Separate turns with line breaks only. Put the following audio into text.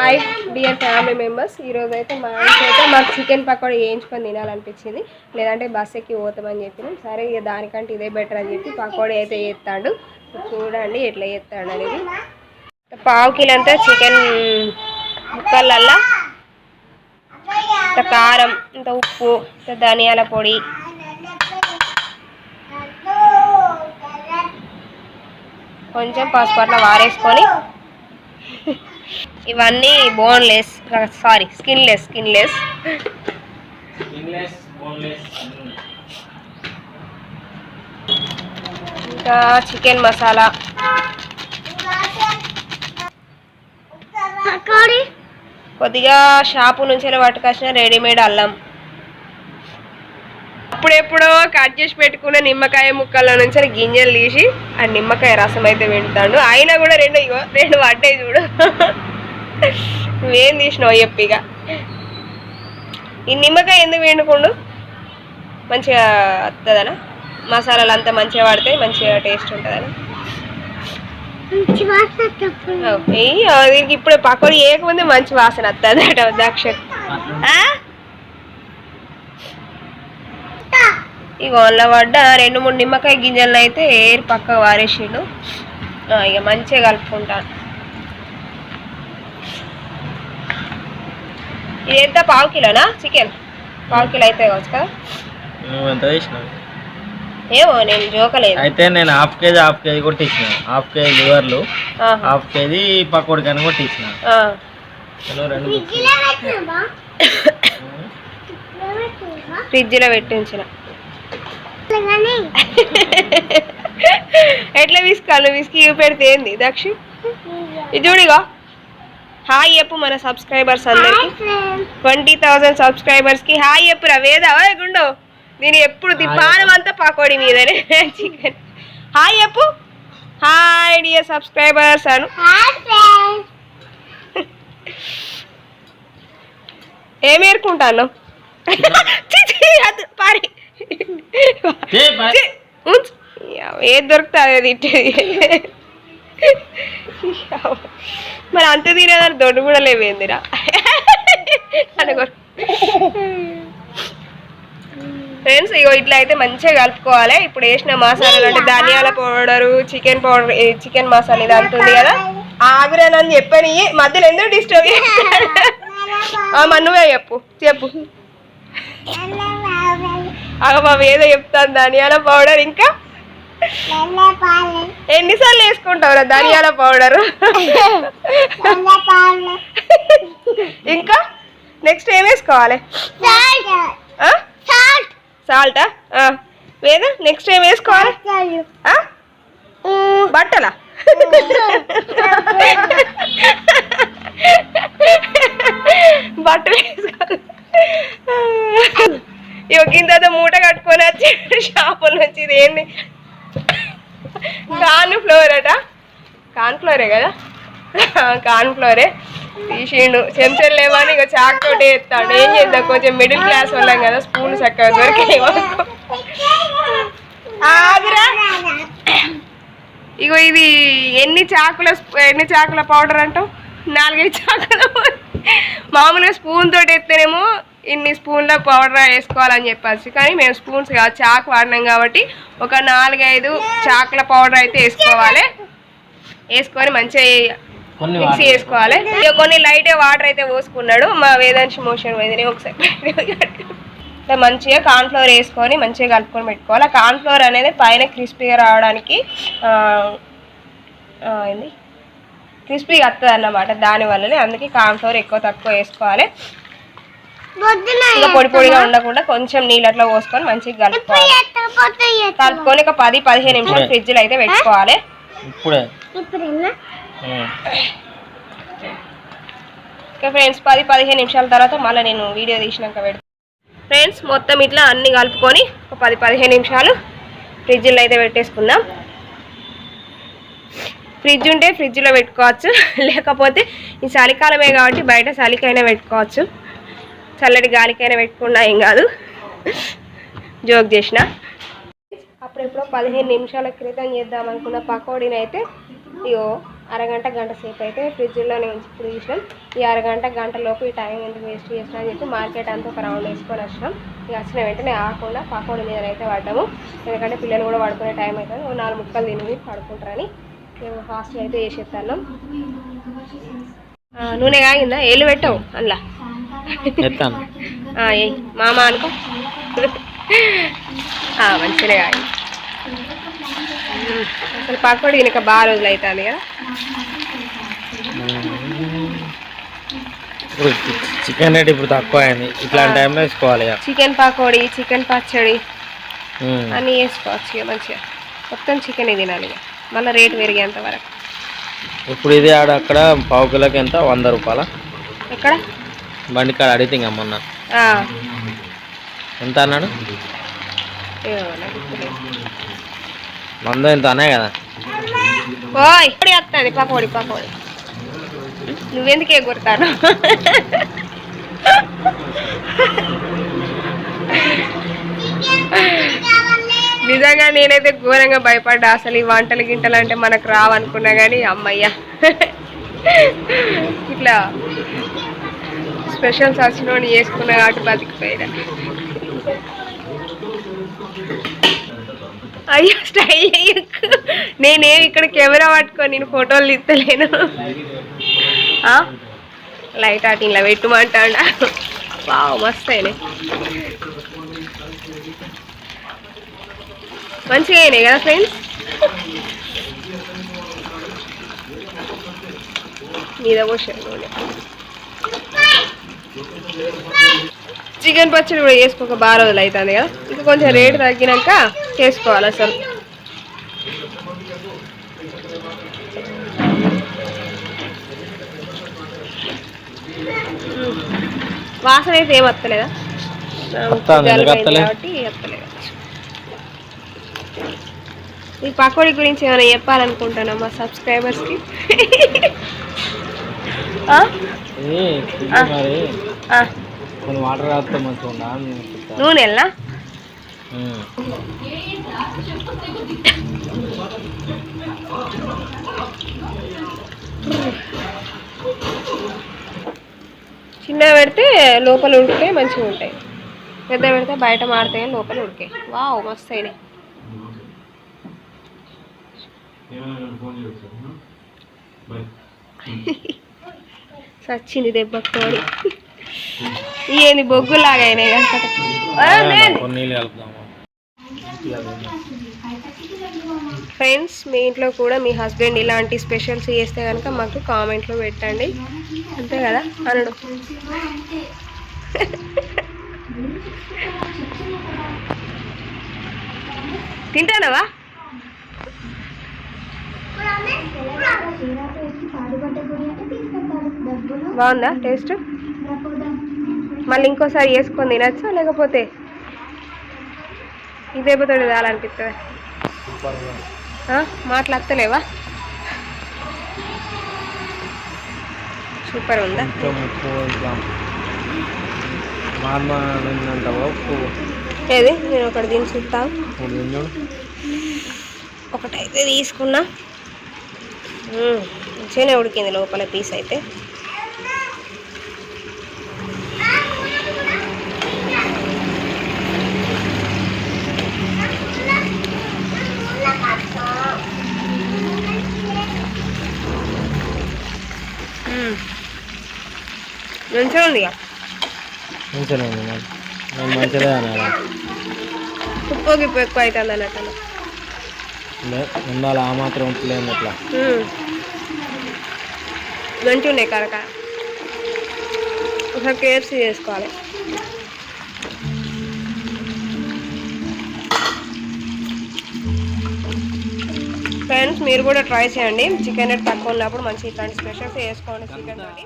Hi dear family members. ఈరోజు అయితే మా ఇంట్లో అయితే మాకు చికెన్ పకోడీ వేయించుకొని తినాలనిపించింది. లేదంటే బస్ ఎక్కి పోతామని చెప్పినాం. సరే ఇక దానికంటే ఇదే బెటర్ అని చెప్పి పకోడీ అయితే చేస్తాడు. చూడండి ఎట్లా చేస్తాడు అనేది. పావు కిలో అంతా చికెన్ ముక్కలల్లా ఇంత కారం ఇంత ఉప్పు ఇంత ధనియాల పొడి. కొంచెం పసుపు అట్లా వారేసుకొని ఇవన్నీ బోన్లెస్ సారీ స్కిన్లెస్ స్కిన్లెస్ ఇంకా చికెన్ మసాలా కొద్దిగా షాపు నుంచి పట్టుకొచ్చిన రెడీమేడ్ అల్లం. అప్పుడెప్పుడో కట్ చేసి పెట్టుకున్న నిమ్మకాయ ముక్కల నుంచి గింజలు తీసి ఆ నిమ్మకాయ రసం అయితే పెడతాడు అయినా కూడా రెండు ఇగో రెండు పడ్డాయి చూడు. నువ్వేం తీసినావు చెప్పిగా ఈ నిమ్మకాయ ఎందుకు వేడుకుండు మంచిగా వస్తుందనా మసాలాలు అంతా మంచిగా పడితే మంచిగా టేస్ట్ ఉంటుందనా? దీనికి ఇప్పుడు పకోడీ వేయకముందే మంచి వాసన వస్తుంది అట దక్ష ఇక వాళ్ళ పడ్డ రెండు మూడు నిమ్మకాయ గింజలను అయితే ఏరి పక్క వారేసిండు. ఆ, ఇక మంచిగా కలుపుకుంటాను. ఇది ఎంత పావు కిలోనా? చికెన్? పావు కిలో అయితే కావచ్చు కదా?
నువ్వు ఎంత చేసినావు
ఏమో నేను జోకలేదు.
అయితే నేను హాఫ్ కేజీ హాఫ్ కేజీ కొట్టించిన హాఫ్ కేజీ లివర్లు. హాఫ్ కేజీ పకోడి కానీ కొట్టించిన
ఆ.
నేను రెండు
ఫ్రిడ్జ్లో పెట్టి ఉంచిన. ఎట్లా విసుకోవాలి విసికి పెడితే ఏంది దక్షి? ఇది చూడిగో హాయ్ చెప్పు మన సబ్స్క్రైబర్స్ అందరికి. ట్వంటీ థౌసండ్ సబ్స్క్రైబర్స్కి హాయ్ చెప్పు రా వేదావా గుండు. దీని ఎప్పుడు పానం అంతా పకోడి మీదనే. చికెన్. హాయ్ చెప్పు. Hi dear subscribers Anu. ఏం ఏరుకుంటాను పారి. ఏది దొరికితే అదే తిట్టేది మరి అంత తినేదాన్ని దొడ్డు కూడా లేవేందిరా? అనుకో. ఫ్రెండ్స్ ఇగో ఇట్లా అయితే మంచిగా కలుపుకోవాలి. ఇప్పుడు వేసిన మసాలాలు అంటే ధనియాల powder chicken powder chicken masala ఇది అంటుంది కదా. ఆగురానని చెప్పని మధ్యలో ఎందుకు డిస్టర్బ్ నువ్వే చెప్పు. చెప్పు. అగ బాబు ఏదో చెప్తాను ధనియాల పౌడర్ ఇంకా? ఎన్నిసార్లు వేసుకుంటావురా ధనియాల పౌడర్? ఇంకా? నెక్స్ట్ ఏం వేసుకోవాలి? సాల్టా. వేద నెక్స్ట్ ఏం వేసుకోవాలి? బట్టలా. బట్టలు? వేసుకోవాలి. ఇక కింద మూట కట్టుకొని వచ్చి షాపుల నుంచి ఇది ఏంది? కార్న్ ఫ్లోర్ అట. కార్న్ ఫ్లోరే కదా? కార్న్ ఫ్లోరే తీసిండు. చెంచలు లేవని ఇక చాక్ తోటి ఎత్తాడు. ఏం చేద్దాం? కొంచెం మిడిల్ క్లాస్ వాళ్ళం కదా స్పూన్ చక్కగా దొరికాయి ఇగో ఇది ఎన్ని చాకుల ఎన్ని చాకుల పౌడర్ అంటావు? నాలుగైదు చాకుల మామూలుగా స్పూన్ తోటి ఎత్తేనేమో ఇన్ని స్పూన్ల పౌడర్ వేసుకోవాలని చెప్పచ్చు కానీ మేము స్పూన్స్ కాదు చాకు వాడినాం కాబట్టి ఒక నాలుగైదు చాకుల పౌడర్ అయితే వేసుకోవాలి. వేసుకొని మంచిగా మిక్సీ. వేసుకోవాలి. ఇక కొన్ని లైట్ వాటర్ అయితే పోసుకున్నాడు. మా వేదాంశ మోషన్ పోయింది. ఒకసారి ఇట్లా మంచిగా కార్న్ ఫ్లోర్ వేసుకొని మంచిగా కలుపుకొని పెట్టుకోవాలి. ఆ కార్న్ ఫ్లోర్ అనేది పైన క్రిస్పీగా రావడానికి ఏంది? క్రిస్పీగా వస్తుంది అన్నమాట దాని వల్లనే అందుకే కార్న్ ఫ్లోర్ ఎక్కువ తక్కువ వేసుకోవాలి. ఇక పొడి పొడిగా ఉండకుండా కొంచెం నీళ్ళు అట్లా పోసుకొని మంచిగా కలుపుకోవాలి. కలుపుకొని ఒక పది పదిహేను నిమిషాలు ఫ్రిడ్జ్లో అయితే పెట్టుకోవాలి.
ఇప్పుడే. ఉం.
ఓకే ఫ్రెండ్స్ పది పదిహేను నిమిషాల తర్వాత మళ్ళీ నేను వీడియో తీసినాక పెడతాను ఫ్రెండ్స్ మొత్తం ఇట్లా అన్ని కలుపుకొని ఒక పది పదిహేను నిమిషాలు ఫ్రిడ్జ్లో అయితే పెట్టేసుకుందాం. ఫ్రిడ్జ్ ఉంటే ఫ్రిడ్జ్లో పెట్టుకోవచ్చు. లేకపోతే ఈ చలికాలమే కాబట్టి బయట చలికైనా పెట్టుకోవచ్చు. చల్లటి గాలికైనా పెట్టుకున్నా ఏం కాదు. జోక్ చేసిన. అప్పుడెప్పుడో పదిహేను నిమిషాల క్రితం చేద్దాం అనుకున్న పకోడీని అయితే ఇగో అరగంట గంట సేపు అయితే ఫ్రిడ్జ్లోనే ఉంచి ఇప్పుడు చూసినాం ఈ అరగంట గంట లోపు ఈ టైం ఎందుకు వేస్ట్ చేసినా అని చెప్పి మార్కెట్ అంతా ఒక రౌండ్ వేసుకొని వచ్చినాం. ఇక వచ్చిన వెంటనే ఆకుండా పకోడీ మీద అయితే పడ్డాము. ఎందుకంటే పిల్లలు కూడా పడుకునే టైం అవుతుంది. ఓ నాలుగు ముక్కలు తిని పడుకుంటారని మేము హాస్టల్ అయితే వేసేస్తాను నూనె కాగిందా? ఏళ్ళు పెట్టావు? అందులో ఏయ్ మామ అనుకో. మంచిగా ఉమ్, అసలు పకోడీ తినక బాగా రోజులు అవుతుంది కదా.
చికెన్ రేట్ ఇప్పుడు తక్కువ అయింది. ఇట్లాంటి టైంలో వేసుకోవాలి
చికెన్ పకోడీ చికెన్ పచ్చడి. అన్నీ వేసుకోవచ్చు ఇక మంచిగా. మొత్తం చికెన్ తినాలి ఇక. మళ్ళీ రేటు పెరిగేంత వరకు.
ఇప్పుడు ఇది ఆడ అక్కడ పావు కిలోకి ఎంత? వంద రూపాయల?
ఎక్కడ?
బండి కాడ అడిగితే ఇంకా మొన్న. ఎంత అన్నాడు. వంద ఎంత అనే కదా.
ఓయ్ ఇప్పుడు వస్తుంది పకోడీ పకోడీ నువ్వెందుకు ఎగురుతాను నిజంగా నేనైతే ఘోరంగా భయపడ్డా. అసలు ఈ వంటలు గింటలు అంటే మనకు రావనుకున్నా కానీ అమ్మయ్య. ఇట్లా స్పెషల్స్ వచ్చినోని వేసుకునే వాటి బతికిపోయినా. అయ్యో స్టైల్ అయ్యకు నేనేం ఇక్కడ కెమెరా పట్టుకొని నేను ఫోటోలు తీస్తలేను. ఆ? లైట్ ఆట ఇలా పెట్టుమంటాడా? వావ్ మస్తు అయినాయి మంచిగా అయినాయి కదా ఫ్రెండ్స్? మీద పోసాను చికెన్ పచ్చడి కూడా వేసుకోక బాగా రోజులు అవుతుంది కదా. ఇంకా కొంచెం రేటు తగ్గినాక చేసుకోవాలి అసలు. వాసన అయితే ఏం వస్తలేదా? కాబట్టి ఈ పకోడీ గురించి ఏమైనా చెప్పాలనుకుంటున్నా మా సబ్స్క్రైబర్స్కి
కొన్ని వాటర్ రాస్తే మంచిగా ఉందా అని నేను.
చిన్న పెడితే లోపల ఉడికే మంచిగా ఉంటాయి. పెద్ద పెడితే బయట మాడతాయి లోపల ఉడికాయి వావ్ మస్తు అయినాయి. సచ్చింది దెబ్బకోడి ఏంది బొగ్గులాగా అయినాయి కదా ఆ, లేదు.
కొన్ని నీళ్ళు కలుపుదాము?
ఫ్రెండ్స్ మీ ఇంట్లో కూడా మీ హస్బెండ్ ఇలాంటి స్పెషల్స్ చేస్తే కనుక మాకు కామెంట్లో పెట్టండి. అంతే కదా? అనడు. తింటానవా? బాగుందా టేస్ట్? మళ్ళీ ఇంకోసారి వేసుకొని తినచ్చా లేకపోతే ఇదే పోతాడు చాలనిపిస్తుంది ఆ, మాటలు వస్తలేవా సూపర్ ఉందా? ఏది? నేను ఒకటి దీన్ని చూస్తాను ఒకటైతే తీసుకున్నా. మంచిగానే ఉడికింది లోపల పీస్ అయితే. మంచిగా ఉంది ఇక
మంచిగానే ఉంది అన్నా
ఉప్పు గిప్పు ఎక్కువ అవుతుంది అన్నట్టు.
ఉండాలి. ఆ మాత్రం ఉప్పు లేదు అట్లా.
మంచి ఉన్నాయి కనుక ఒకసారి కేఎఫ్సీ చేసుకోవాలి. ఫ్రెండ్స్ మీరు కూడా ట్రై చేయండి. చికెన్ రేట్ తక్కువ ఉన్నప్పుడు మంచి ఇట్లాంటి స్పెషల్స్ వేసుకోండి చికెన్ తోటి.